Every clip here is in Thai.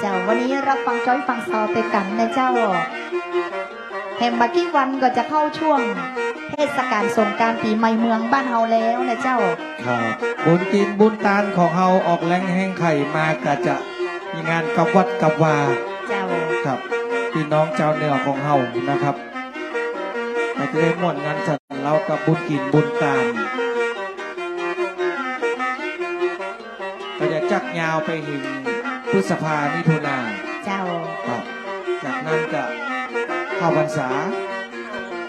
เจ้าวันนี้รับฟังจ้อยฟังซอไปกันนะเจ้าแห่งบักกี้วันก็จะเข้าช่วง เทศกาลสงกรารปีใหม่เมืองบ้านเฮาแล้วนะเจ้า ครับบุญกินบุญตานของเฮาออกแรงแห่งไข่มาก็จะมีงานกับวัดกับวาเจ้าครับพี่น้องชาวเหนือของเฮานะครับก็จะได้ม่วนงานสัตว์เรากับบุญกินบุญตานก็จะจักยาวไปถึง พฤษภามิถุนาเจ้าครับจากนั้นก็เข้าพรรษา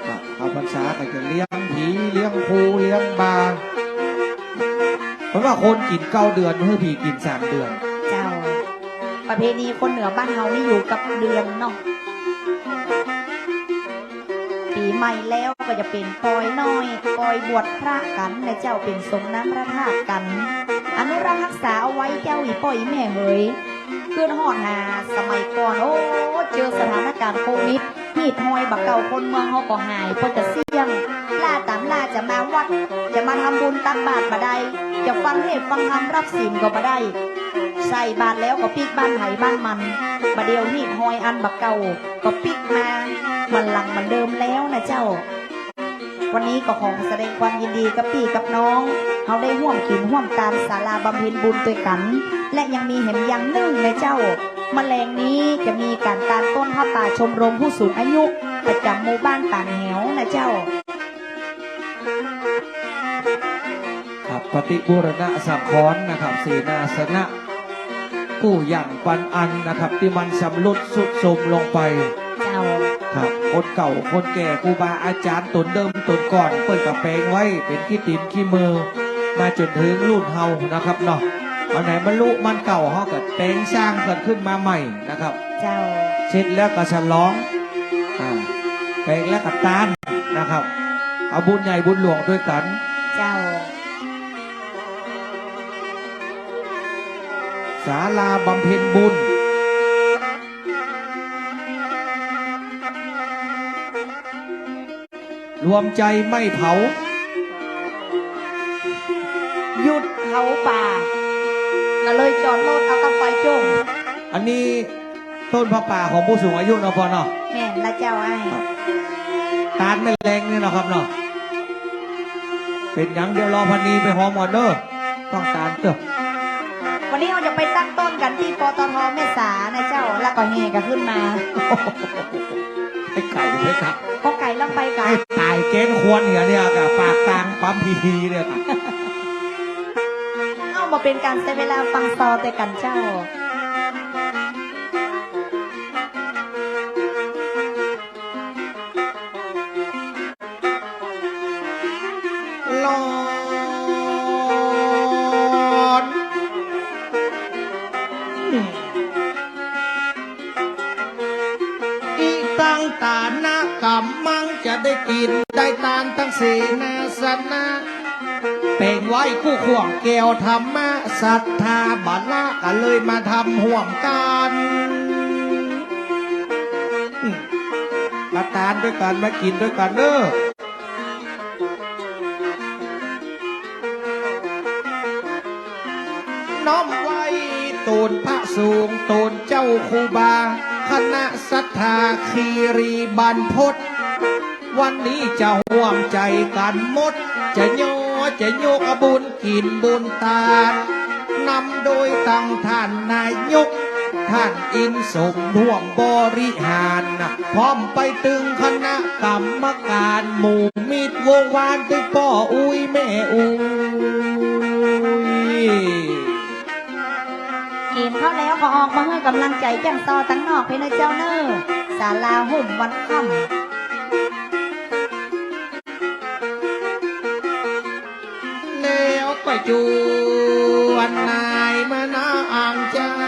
ครับเข้าพรรษาก็จะเลี้ยงผีเลี้ยงครูเลี้ยงบาเพราะว่าคนกินเก้าเดือนเพื่อผีกินสามเดือน เจ้า ประเพณีคนเหนือบ้านเฮานี่อยู่กับเดือนเนาะปีใหม่แล้วก็จะเป็นปอยน้อยปอยบวชพระกันนะเจ้าเป็นสงน้ำพระธาตุกัน อนุรักษ์รักษาเอาไว้เจ้าอีป่อยแม่เฮย ขึ้นหอดหาสมัยก่อนโอ้เจอสถานการณ์โควิดหีดหอยบักเก่าคนเมืองเฮาก็หายพราะจะเสี่ยงล่าตามล่าจะมาวัด จะมาทำบุญตักบาตรมาได้จะฟังเทศฟังธรรมรับศีลก็มาได้ใส่บาตรแล้วก็ปิกบ้านไผ่บ้านมันประเดี๋ยวหีดหอยอันบักเก่าก็ปิกมา มันหลังเหมันเดิมแล้วนะเจ้า วันนี้ก็ขอแสดงความยินดีกับพี่กับน้อง เขาได้ห่วมกินห่วมการศาลาบำเพ็ญบุญด้วยกัน และยังมีเห็นอยังหนึ่งนะเจ้าแมลงนี้จะมีการการต้นผ้าป่าชมรมผู้สูงอายุประจำหมู่บ้านป่านแหวนะเจ้าครับปฏิบูรณะสังขรณ์นะครับเสนาสนะกู้อย่างปันอันนะครับ ที่มันสำรุดสุดโทรมลงไป เจ้า ครับคนเก่าคนแก่ครูบาอาจารย์ตนเดิมตนก่อน เปิดกับแปลงไว้เป็นขี้ตินขี้มือ มาจนถึงรุ่นเฮานะครับเนาะวันไหนมันลุมันเก่าเฮาก็แปลงสร้างเกิดขึ้นมาใหม่นะครับ เจ้าเสร็จแล้วก็ฉลองอ่าแปลงแล้วก็ตานนะครับเอาบุญใหญ่บุญหลวงด้วยกัน เจ้าศาลาบำเพ็ญบุญ รวมใจไม่เผา หยุดเผาป่าก็เลยจอดรถเอากับไฟจุ่มอันนี้ต้นพระป่าของผู้สูงอายุเนาะพอเนาะแม่นละเจ้าไอ้ายตาลไม่แรงนี่เนาะครับเนาะเป็นหยังเดียวรอพันนีไปหอมก่อนเด้อต้องตาลเด้อวันนี้เราจะไปตั้งต้นกันที่ปตทแม่สานะเจ้าแล้วก็เฮกันขึ้นมา ไอ้ไก่ไอ้ครับพอไก่ลงไปกัไอ้นตายเกณฑ์ควรเนี่ยเนี่ยกับปากกลางปั๊มพีทีเนี่ยครับเอามาเป็นการใช้เวลาฟังซอแต่กันเจ้า กินได้ตานตั้งเสนาสนะเป่งไว้คู่ขวงแก้วธรรมะศรัทธาบัลละก็เลยมาทำห่วมกันมาทานด้วยกันมากินด้วยกันเด้อน้อมไว้ตูนพระสูงตูนเจ้าคูบา คณะศรัทธาคีรีบันพศ วันนี้จะห่วมใจกันหมด จะโยจะโยกบุญกินบุญตานำโดยตั้งท่านนายก ท่านอินสมร่วมบริหารพร้อมไปตึงคณะกรรมการหมู่มิตรวงวานตึงพ่ออุ้ยแม่อุ้ยกินเข้าแล้วก็ออกมาให้กำลังใจแจ้งต่อตั้งนอกเพนะเจ้าเนอศาลาหุ่มวันค่แล้วก็จวนนายมานาอ่งจาน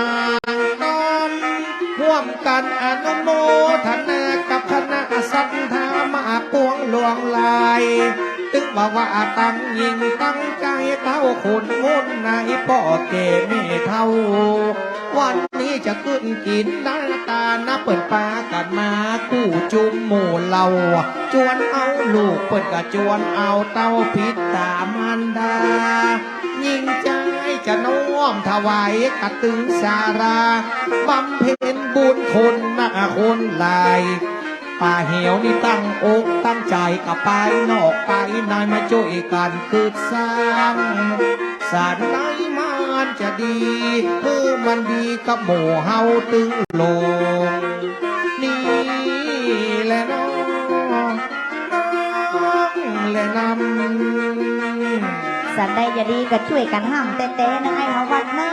างน้อมร่วมกันอนุโมทนากับคณะสัทธามาปวงหลวงลาย ตึกบอกว่าตั้งยิงตั้งใจเท่าคุณงุ่นในป่อเกไม่เท่า วันนี้จะขึ้นกินน้ ตานะเปิดปากันมากู้จุมหมู่เรา จวนเอาลูกเปิดกะจวนเอาเต้าพิษตามันดา ยิ่งใจจะน้อมถวายกระตึงสาราบำเพ็ญบุญคนนักคนลายป่าเหี่ยวนี่ตั้งอกตั้งใจกับไปนอกไปในมาช่วยกันคืดสร้างสาร จะดีเพื่อมันดีกับหมู่เฮาตึงโลง นี่แหละน้องน้องและนำสันได้จะดีก็ช่วยกันห้ามเต้ๆนะไอ้ฮาวัดนะ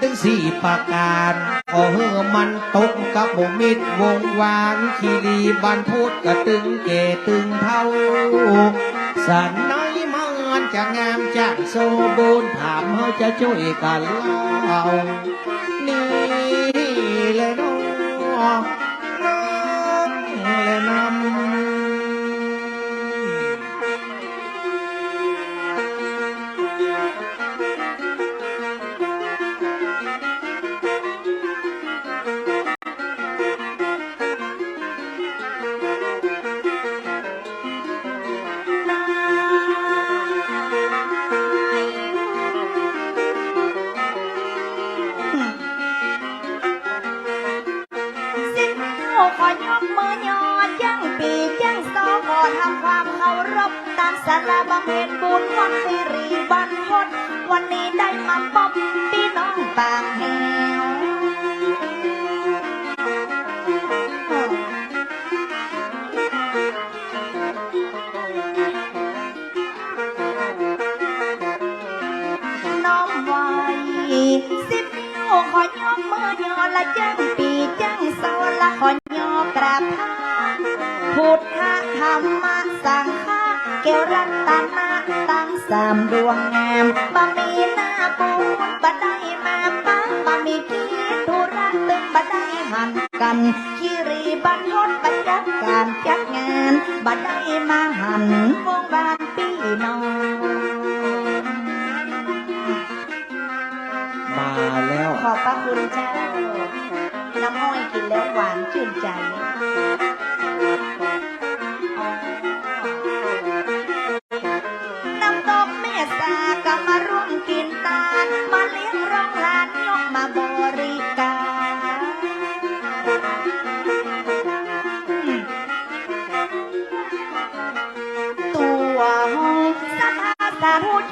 ถึงสี่ประการขอเฮอมันตกกับบุมิดวงวางขีรีบันพุดกระตึงเกตึงเท่าสันน้อยมันจะงามจะโซบูรณ์ถามเขาจะช่วยกันเล่า น้องปางแหวน้อมไว้สิบนิ้วขอยกมือยอละจังปีจังโซละขอยอกราบท่านพุทธธรรมสังฆะเกวรัตนะตั้งสามดวงงามบะมีาบะมีกีธุระตึงบัดได้หันกันคิรีบันทดบัดจัดการจัดงานบัดได้มาหันวงบานพี่น้องมาแล้ว ขอบพระคุณเจ้าน้ำอ้อยกินแล้วหวานชื่นใจ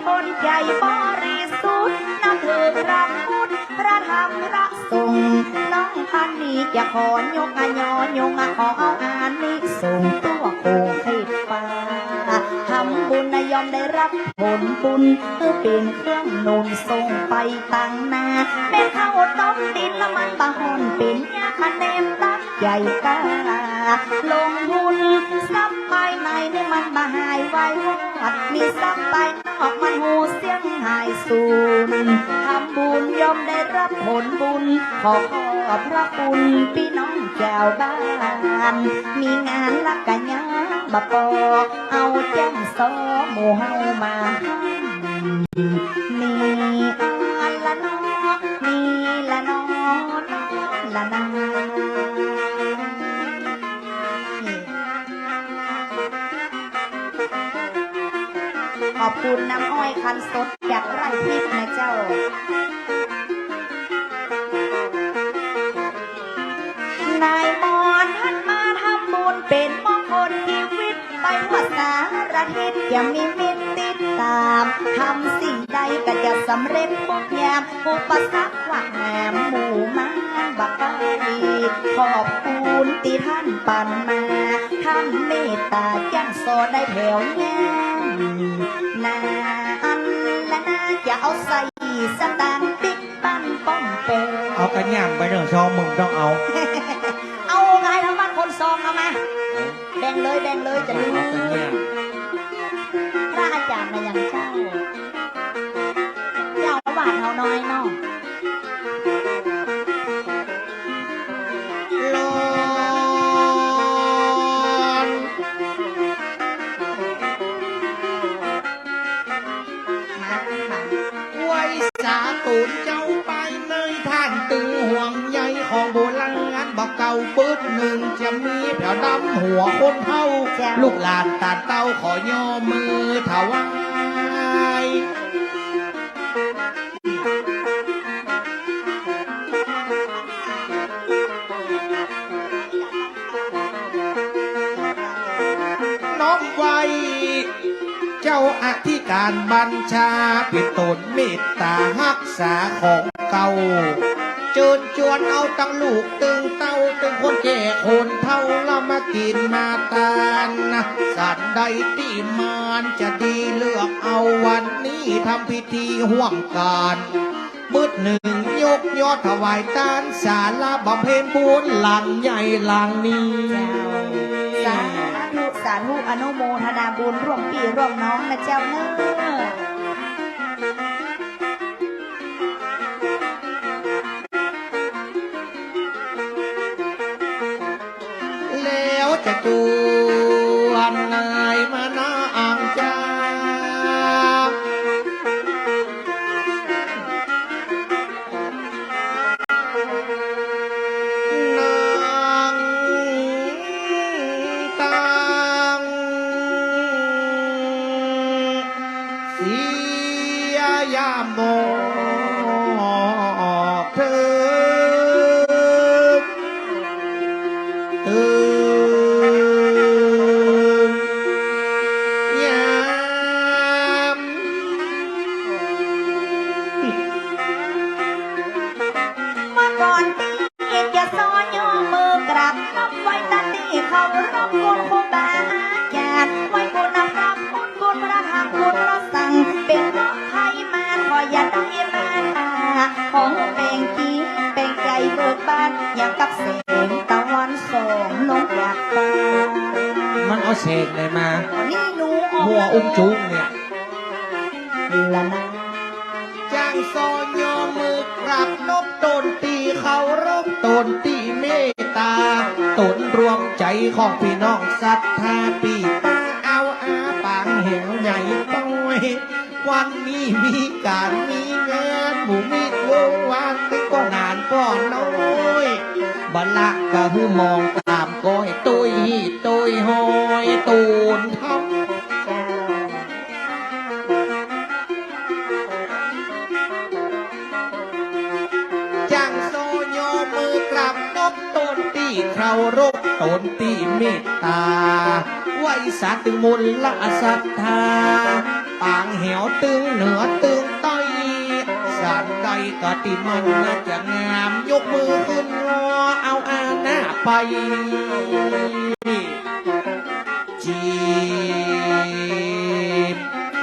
ชนใหญ่บริสุทธิ์นับถือพระพุทธพระธรรมพระสงฆ์น้องพันนี้จะขอยกอะยอยงอะขอเอาอานิสงส์ตัวโคงเขตฟ้าทำบุญนะยอมได้รับผลบุญเพื่อเป็นเครื่องนุนส่งไปตั้งนาแม่ข้าวต้มดินละมันบะหอนเป็นยาคะแนนตักใหญ่กาลงทุนซับ มันมาหายไว้หัดมีซับภายนอกมันหูเสียงหายสูนทำบุญยอมได้รับผลบุญ ขอขอบพระคุณพี่น้องแจ้วบ้าน มีงานลักกันยังบะปอเอาแจ้งซอหมู่เฮามาหนี่ อบคุณน้ำอ้อยคันสดจากไร่ทิพย์นะเจ้านายมอนหันมาทำบุญเป็นมงคลชีวิตไปทั่วสารทิศอย่ามีมิตรติดตามทำสิ่งใดก็จะสำเร็จทุกยางอุปสรรคขวาแหนมหมู่มานบักไปขอบคุณที่ท่านปันมา ท่านเมตตาแจังโซได้แถวแง่ นาอันและนาจะเอาใส่สตางค์ปิ๊กปั้นป้อมเปลเอากันย่างไปเรื่องชอมึงต้องเอา เอาไงทั้งบ้านคนซองเอามาแบ่งเลยแบ่งเลยจะลืมเอากันย่างพระอาจารย์มาอย่างเจ้า เจ้าหวานเอาน้อยเนาะ ลูกหลานตาเต้าขอย่อมือถวายน้อมไวเจ้าอธิการบัญชาป็นตนเมตตารักษาของเก่าเจิญจวนเอาตั้งลูกตึงเต้าตึงคนแก่ค ใดที่มานจะดีเลือกเอาวันนี้ทำพิธีห่วงการมืดหนึ่งยกยอดถวายตานสาลาบำเพ็ญบุญหลังใหญ่หลังนี้สาธุสาธุอนุโมทนาบุญร่วมปีร่วมน้องนะเจ้าเนอะ ตื่ หมู่มีวงวานตึงก็นานก็น้อยบัลละกะหูมองตามก้อยตุยตุยหอยตูนทำจังโซโยมือกลับนบตนตีเครารบตนตีเมตตา ไว้สัตว์ตึงมุลละศรัทธาปางเหวตึงเหนือตึงใต้สัน กติมันน่าจะงามยกมือขึ้นรอเอาอาหน้าไปจีบ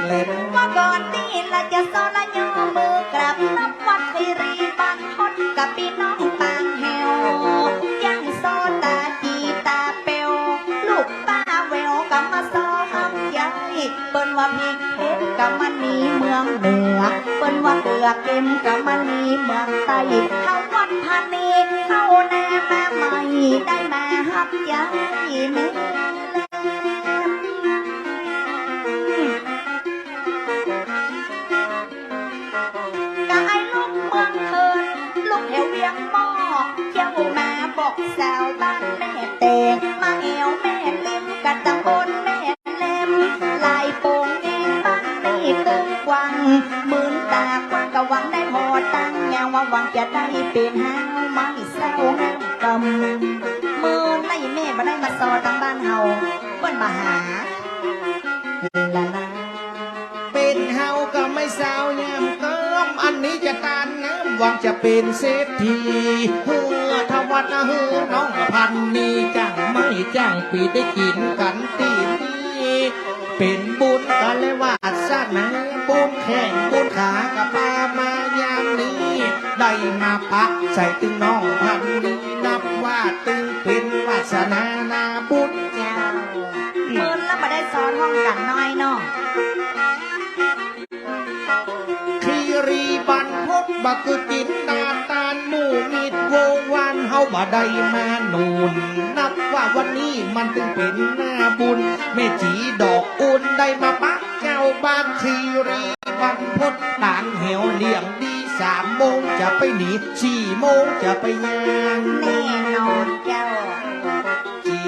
เล่นเมื่อก่อนนี่ละจะซอละยอมือกราบนับวัดคีรีบันพดกับพี่น้องปางแหวยังโซตาจีตาเปวลูกป้าแววกับมาซอหักใหญ่เปิ้นว่าพริ กับมันนีเมืองเหนือเปิ้นว่าเกลือเค็มกับมันนีเมืองใต้เข้าวัดพานีเข้าแน่แมาใหม่ได้แม่กายลูกเมืองเทินลูกแถวเวียงหม้อเจ้ามาบอกสาวบ้านแม่ จะได้เป็นหาวไม่เศร้าห้าวกำมือไล่แม่มาได้มาซอตั้งบ้านเฮาเปิ้นมาหาลาลาเป็นเฮาก็ไม่สาวยามเติมอันนี้จะตานน้ำหวังจะเป็นเศรษฐีเฮือทวัดเฮือน้องพันนี้จังไม่จ้างปีได้กินกันตีนี้เป็นบุญกันเลยวาสนาบุญแข่งบุญขากับปามา นี้ ได้มาปักใส่ตึงน้องพันนี้นับว่าตึงเป็นวาสนานาบุญเจ้าเมินแล้วมาได้ซ้อนห้องกันน้อยเนาะคีรีบันพบบักกินนาตานหมู่มิดโววันเฮาบ่ได้มานูนนับว่าวันนี้มันถึงเป็นหน้าบุญแม่จีดอกอุ่นได้มาปักเจ้าบ้านคีรีบันพดต่างเหวเหลี้ยงดี สามโมงจะไปหนีสี่โมงจะไปยานแน่นอนเจ้าจี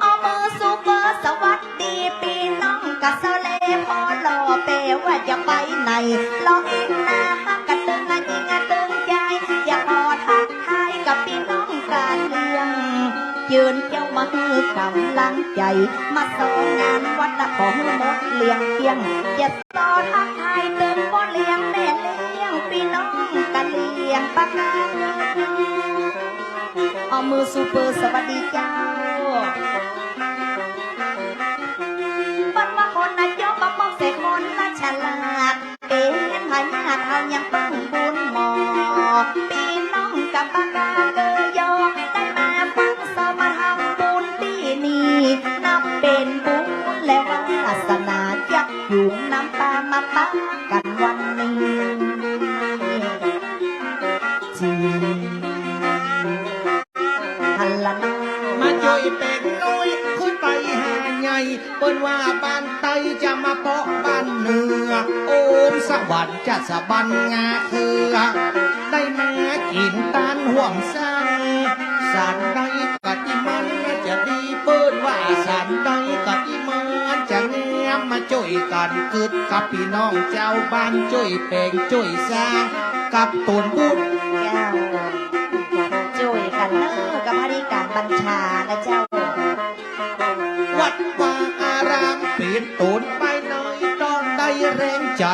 เอามือสุกสวัสดีปีน้องกะเสเลพอรอเปว่าจะไปไหนรอเอีกนะฮักกะตึงอันยิงอันตึงใจอย่าพอทักทายกับปีน้องกาเลี้ยงยืนเจ้ามาฮือกำลังใจ มาสองงานวัดละของมดเลี้ยงเที่ยง ต่อทักทายเติมบ่เลี้ยงแม่เลี้ยงพี่น้องกันเลี้ยงปากกาเอามือซูเปอร์สวัสดีเจ้าบันว่าคนน่ะยอมมาป้องเสกคนน่ะฉลาดเป็นพญาเอายังปังบุญหมอพี่น้องกับปากกาเกย กันวันนี้จีฮัลโหลมาจอยเป็นน้อยขึ้นไปหาใหญ่เปิ้นว่าบ้านไตจะมาเปาะบ้านเหนือ โอมสวรรค์จะสะบันงาเคือได้มากินตานห่วงสร้างสารใด มมาจ่วยกันกึดกับพี่น้องเจ้าบ้านจ่วยแปลงจ่วยสร้างกับตูนบุญเจ้าช่วยกันเนอกับพริการบัญชานะเจ้า วัดวาอารามเปลี่ยนตูนไปหน่อย แรงใจ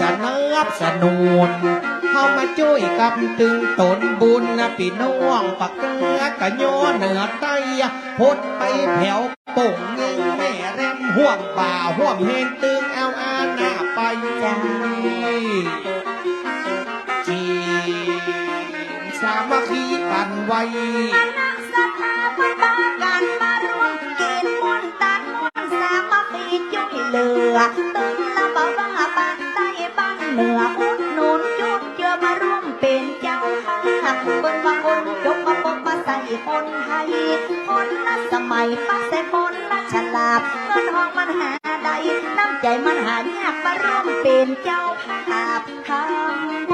สนับสนุนเข้ามาช่วยกับตึงตนบุญนะพี่น้องปักเกลือกะโยเหนือใต้พดไปแผวป่งยิงแม่แรมห่วงบ่าห่วงเฮนตึงเอาอาหน้าไปจ้าจีนสามัคคีกันไว้ ช่วยเหลือตึงละบ่ว่าบ้านใต้บ้านเหนืออุดหนุนจุดเจอมาร่วมเป็นเจ้าภาพเปิ้นว่าคนยกมาปกมาใส่คนไทยคนละสมัยป้าใส่คนละฉลาดเงินทองมันหาใดน้ำใจมันหายากมาร่วมเป็นเจ้าภาพทำ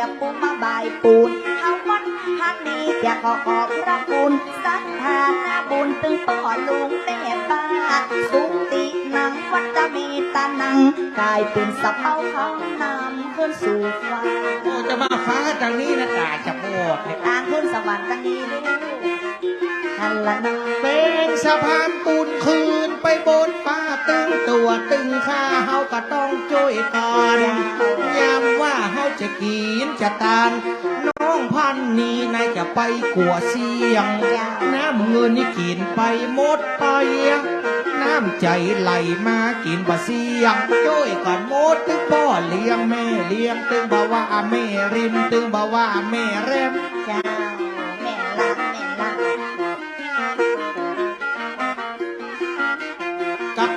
ยกปูมาบายปูนเฮาวัดฮันนี้จะขอขอบพระคุณสัทธานาบุญตึงป่อลุงแม่ป้าสุตินังวัดมีตานังกลายเป็นสะเปาเขานำขึ้นสู่ฟ้าโอ้จะมาฟ้าทางนี้นะกาจะโบดเนี่ยทางขึ้นสวรรค์ตั้งนี้ลู กฮัลน้องเป็นสะพานปูนคืนไปบนฟ้าตึงตัวตึงข้าเฮาก็ต้องช่วยกันยามว่าเฮาจะกินจะตานน้องพันนี้นายจะไปกัวเสียงน้ำเงินนี่กินไปหมดไปน้ำใจไหลมากินบะเสียงช่วยกันหมดตึงพ่อเลี้ยงแม่เลี้ยงตึงบ่าว่าแม่ริมตึงบ่าว่าแม่แรมเจ้า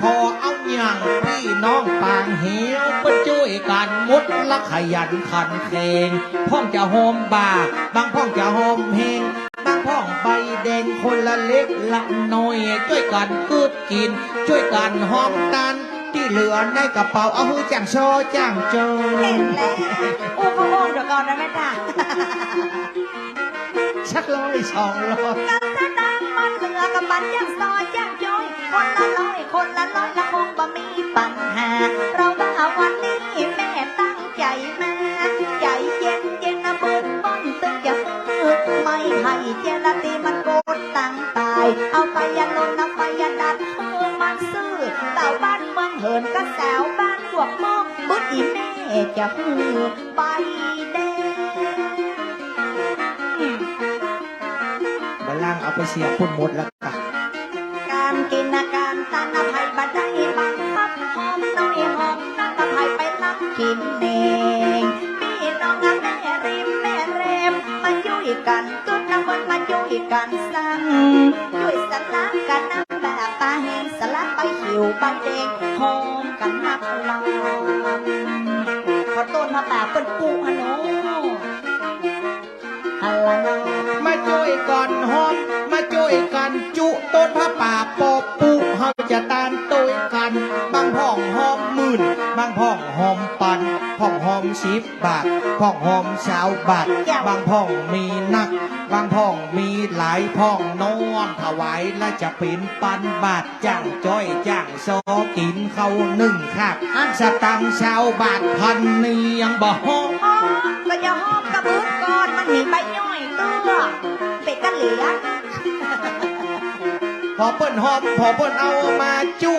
พอเอาอย่างพี่น้องปางเหวไปช่วยกันมุดละขยันขันแข่งพ่องจะโฮมบาบางพ่องจะโฮมเฮงบางพ่องใบแดงคนละเล็กละน้อยช่วยกันกึดกิน ช่วยกันหอมตันที่เหลือในกระเป๋าเอาหือจ้างชอจ้างโจเห็นแล้วอู้เขาโอ้เดี๋ยวก่อนนะแม่จ้าชักร้อยสองร้อยกันจะดังมันเหลือกับบันย่างซอยย่างย้อย คนละร้อยคนละร้อยละคงบ่มีปัญหา เราว่าวันนี้แม่ตั้งใจมาใจเย็นเย็นนะเบิ้ลบ้อนตึงจะมือไม่ให้เจลาตีมันโกดตังตาย เอาไปยันลนนะไปยันดันเออมันซื้อเต่าบ้านเมืองเหินกระแสวบ้านพวกมอกบึ้ดอีแม่จะฮือใบแดงบาล่างเอาไปเสียพุ่นหมดแล้วกะ นาการตานอภัยบัดได้บังคับหอมน้อยหอมนักอภัยไปลักกินเองพี่น้องแม่ริมแม่เรมมาช่วยกันตุ้นน้ำมันมาช่วยกันสั่งช่วยสลักกันน้ำแบบปลาแห้งสลักไปหิวใบแดงหอมกันนักลองขอต้นพระป่าเป็นปูฮะโนฮัลโหลน้องมาช่วยกันหอม ยกันจุต้นผ้าป่าปอบปุเฮาจะตานตุยกัน บางพ่องหอมหมื่น บางพ่องหอมปันพ่องหอมมสิบบาทพ่องหอมสาวบาทบางพ่องมีนัก บางพ่องมีหลายพ่องนอนถวายและจะเป็นปันบาทจ้างจ้อยจ้างซอกินเขาหนึ่งครับสตังค์ชาวบาทพันนี่ยังบ่ฮอหอมก็จะหอมกระบือก่อนมันมีใบย่อยเตื้อเป็ดกะเหลียง พอเปิ้นหอมพอเปิ้นเอามาจุ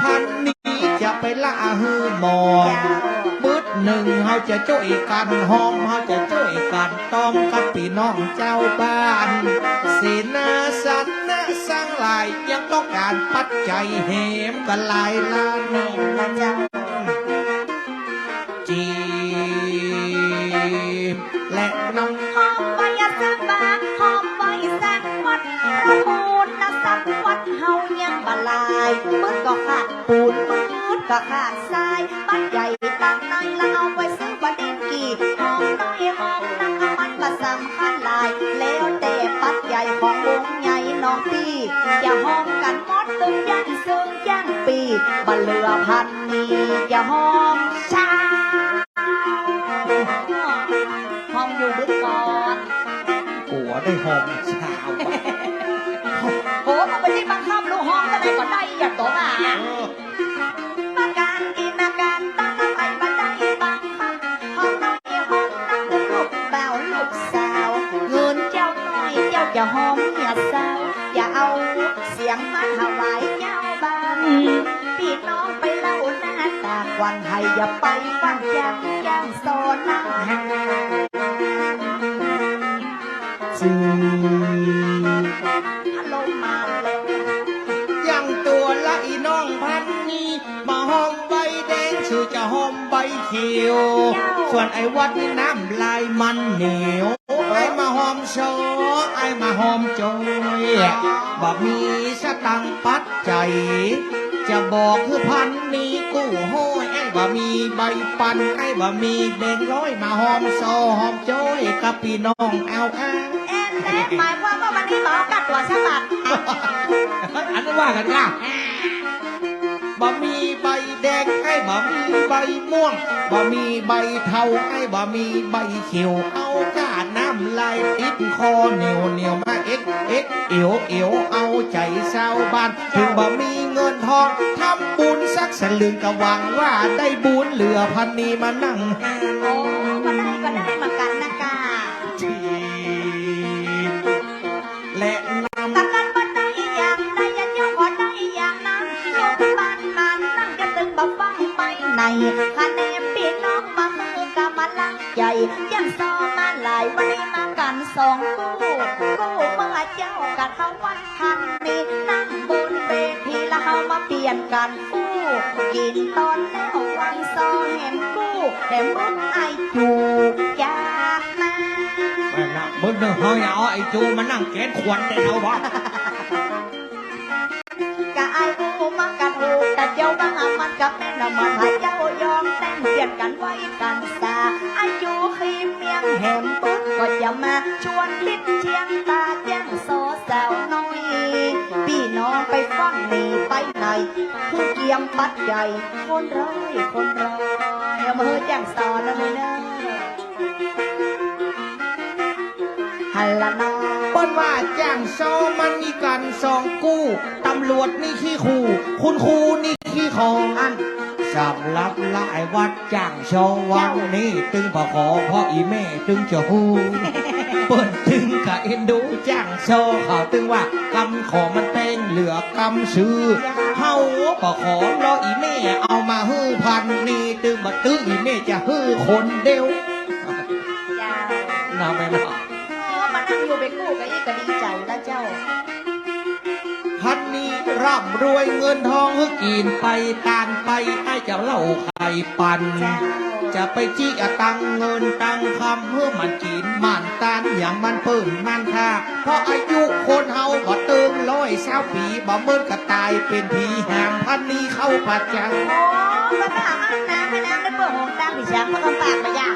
พันนี้จะไปละฮือหมองเจ้าบึดหนึ่งเฮาจะช่วยกันหอมเฮาจะช่วยกันต้องกับพี่น้องเจ้าบ้านเสนาสันนะสร้างหลายยังต้องการปัจจัยเหมกันหลายล้านแม่นะเจ้าจีบและน้อม ดพระพูนนะสักวัดเฮายังบาลายมืดก็ขาดปูนมืดก็ขาดทรายปัดใหญ่ตั้งในแล้วเอาไว้ซื้อบดินกี่หอมน้อยหอมนักเอามันก็สำคัญหลาย แล้วแต่ปัดใหญ่ของวงใหญ่น้องพี่อย่าหอมกันหมดตึงยันซึ่งย่างปีบันเลือพันนี้อย่าหอมชาหอมอยู่บึกก่อนกัวได้หอมชา ลูกห้องก็ได้ก็ได้อย่าตัวมาเออมาการกินอาการ หอมใบเขียว ส่วนไอ้วัดนี่น้ำลายมันเหนียวไอ้มาหอมชอไอ้มาหอมจอยบ่มีสตังค์ปัดใจ จะบอกคือพันนี้กู้ห้อยไอ้บ่มีใบปันไอ้บ่มีแบงค์ร้อยมาหอมซอหอมจอยกับพี่น้องเอาอ้างเอ็นเอ็นหมายความว่าวันนี้หมอกัดตัวฉบับอันนั้นว่ากันค่ะ บะมีใบแดงไอ้บะมีใบม่วงบะมีใบเทาไอ้บะมีใบเขียว เอากาดน้ำลายติดคอเหนียวเหนียวมาเอ็กเอ็กเอียวเอียวเอาใจชาวบ้านถึงบะมีเงินทองทำบุญสักสลึงก็หวังว่าได้บุญเหลือพันนีมานั่ง โอ้ก็ได้ก็ได้ คะแนนพี่น้องมาคือกำมาลังใหญ่ยังซ้อมมาหลายวันนี้มากันสองคู่คู่เมื่อเจ้ากันเขาวันทันนี้นั่งบนเวทีแล้วเขามาเปลี่ยนกันคู่กินตอนแล้ววันซ้อเห็นคู่แต่มึงไอจูอยากมาแม่น่ะเบิ้ลเด้อเฮ้ยเอาไอ้จูมานั่งแกนขวัญแต่เอาวะ แต่เจ้าบ้ามันกับแม่นำมันให้เจ้ายอมแต่งเปลี่ยนกันไว้กันสาอายุขีเมียงแหมปึ๊กก็จะมาชวนลิดเชียงตาแจ้งโซสาวน้อยพี่น้องไปฟังหนีไปไหนคือเกียมปัดใหญ่คนร้อยคนร้อยเอามาเฮ้ยแจ้งสอนนะเลยเนอะฮัลโหลน้องเปิ้นว่าจ้างซอมันมีกันสองกู้ตำรวจนี่ขี้ขู่ คุณครูนี่ ขี้คออันสำหรับหลายวัดจ้างชอวันนี้ตึงพอขอพ่ออีแม่ตึงจะฮู้เปิ้นตึงกะเอ็นดูจ้างโชว์เขาตึงว่ากำของมันเต้งเหลือกำซื้อเฮาปอขอรออีแม่เอามาฮื้อพันนี่ตึงมาตึงอีแม่จะฮื้อคนเดียวจ้าน่าแม่น่ะ ร่ำรวยเงินทองฮึกกินไปตานไปไอ้เจ้าเหล่าไข่ปันเจ้าจะไปจี้อะตังเงินตังคำเพื่อมันกินมันตานอย่างมันเปิ่นมันค่าเพราะอายุคนเฮาก็เติมร้อยเศร้าปีบ่เมินก็ตายเป็นผีหามพันนี้เข้าปัจจังโอ้ก็ถามอันน้ำให้น้ำได้เปิดหงตามพี่ช้างมาคำปากมาอย่าง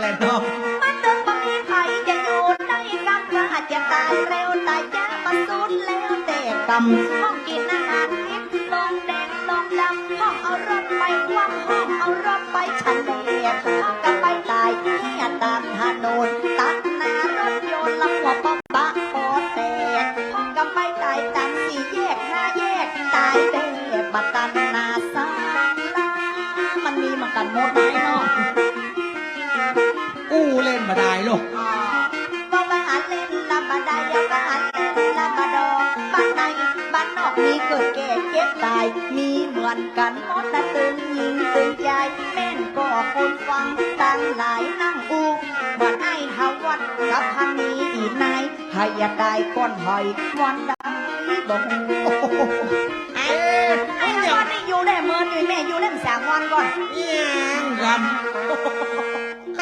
และน้องมันตึงบ่มีใครจะอยู่ได้กำว่าจะตายเร็วตายยากมาสุดแล้วแตำห้องกินอาหารนิดลงแดงลงดำห้องเอารถไปว่ำห้องเอารถกันไปตายเนี่ยตามถนนตัดหน้ารถยนต์ลำหัวปะปะปอแตกกันไปตายตามสี่แยกห้าแยกตายแต่บัดกันนาซาลามันมีมันกันหมดไหมเนาะอู้เล่นมาได้ลูกอ๋อว่าบ้านเล่นลำบาดายาบ้านเล่ นลำบาดอบ้านในบ้านนอกมีเกิดแก่เก็บตาย มีเหมือนกันมดนะตึงยิงตึงใจแม่นก็คนฟังตั้งหลายนั่งอูบ้านไอ้ทวัดกับพันนี้อีนายให้อยาได้ก้อนหอยวันใดบอกไอ้ไอ้ทวัดนี่อยู่ได้เมินอยู่แม่อยู่เล่นสามวันก่อนเอียงกัน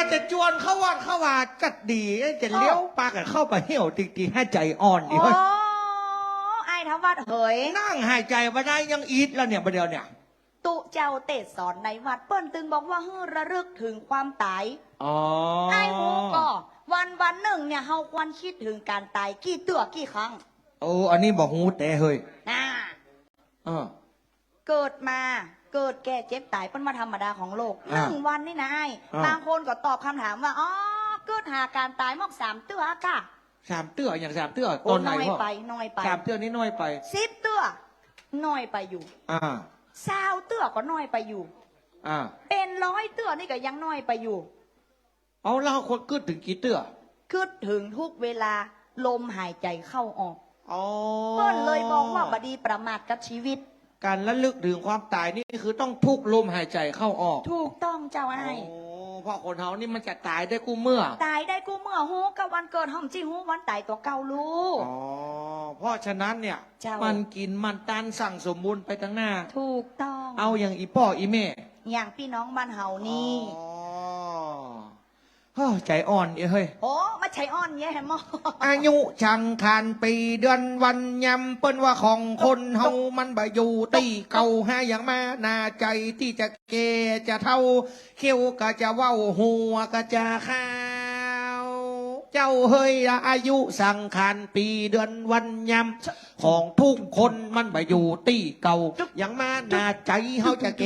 ก็จะจวนเข้าวัดเข้าวาจัดดีจะเลี้ยวปากกันเข้าไปเหี่ยวติตีให้ใจอ่อนดีโอ้เฮ้ยไอ้ทวัดเหยนั่งหายใจมาได้ยังอีทแล้วเนี่ยประเดี๋ยวเนี่ย ตุเจ้าเตศสอนในวัดเปิ้นตึงบอกว่าให้ระลึกถึงความตาย อ๋อไอ้หูก็วันวันหนึ่งเนี่ยเฮาควรคิดถึงการตายกี่ตัวกี่ครั้งโอ้อันนี้บอกงูแต่เฮ้ยนะ เออเกิดมา เกิดแก่เจ็บตายเป็นมาธรรมดาของโลกหอ่านึ่งวันนี่นะไอ้อ่า บางคนก็ตอบคำถามว่าอ๋อเกิดหาการตายมอกสามเตื้อค่ะสามเตื้ออย่างสามเตื้อโอ้ตอนไหนน้อยพ่อไปน้อยไปสามเตื้อนี่น้อยไปสิบเตื้อน้อยไปอยู่อ่าสาวเตื้อก็น้อยไปอยู่ อ่าเป็นร้อยเตื้อนี่ก็ยังน้อยไปอยู่ เอาเล่าคนกึดถึงกี่เตื้อคิดถึงทุกเวลาลมหายใจเข้าออก อ๋อเปิ้นเลยมองว่าบดีประมาทกับชีวิต การระลึกถึงความตายนี่คือต้องทุกลมหายใจเข้าออกถูกต้องเจ้าไอ้โอ้เพราะคนเฮานี่มันจะตายได้กูเมื่อตายได้กูเมื่อฮู้กับวันเกิดห้อมจีฮู้วันตายตัวเก่าลูกอ๋อเพราะฉะนั้นเนี่ย เจ้ามั มันกินมันตันสั่งสมบูรณ์ไปตั้งหน้า ถูกต้องเอาอย่างอีพ่ออีแม่อย่างพี่น้องบ้านเฮานี่ อ๋อ เฮ้อใจอ่อนเอ้ยเฮ้ยโอ้มาใช้อ้อนแย่หมออายุช่างคานปีเดือนวันยำเปิ้นว่าของคนเฮามันบ่อยู่ตีเก่าหาอย่างมาหนาใจที่จะเกจะเท่าเขี้ยวก็จะเว้าหัวก็จะข้าว เจ้าเฮ้ยอายุสังขารปีเดือนวันยำของทุกคนมันบ่อยู่ตีเก่า อย่างมาหนาใจเฮาจะเก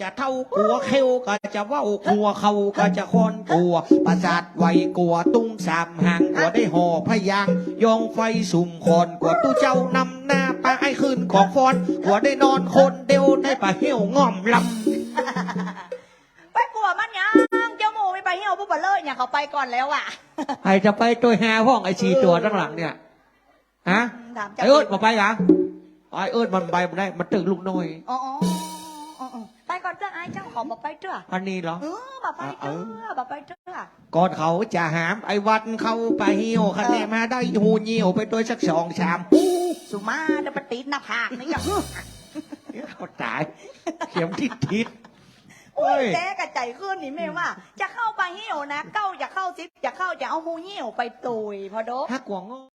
จะเท่ากลัวเขี้ยวก็จะเว้ากลัวเขาก็จะคอนกลัว ประสาทไวกลัวตุ้งสามหางกลัวได้ห่อพยางยองไฟสุ่มคอนกลัวตู้เจ้านำหน้าปลาไอ้คืนของฟอนกลัวได้นอนคนเดียวได้ปลาเหี้ยวง่อมลไเบลเลยเนี่ยเขาไปก่อนแล้วอะำใครจะไปตัวแฮห้องไอชีตัวตั้งหลังเนี่ยฮะถามเจ้าไอเอิร์ดมาไปเหรอไอเอิร์ดมันไปมันได้ มันตึกลูกน้อยอ๋ออ๋ออ๋ออ๋อไปก่อนเจ้าไอ้เจ้าขอมาไปเจ้าอันนี้เหรอเออมาไปเจ้ามาไปเจ้าก่อนเขาจะหามไอ้วันเขาไปเหี่ยวคะแนนมาได้หูเหี่ยวไปตัวสักสองชามสุมาจะไปติดหน้าผากนี่อย่างเขาตายเข็มทิศทิศโอ้เฮ้ยยแจ๊กระใจขึ้นนี่แม่ว่า จะเข้าไปเหี่ยวนะ เก้าจะเข้าซิปจะเข้าจะเอาหูเหี่ยวไปตุยพอโดถ้ากวางง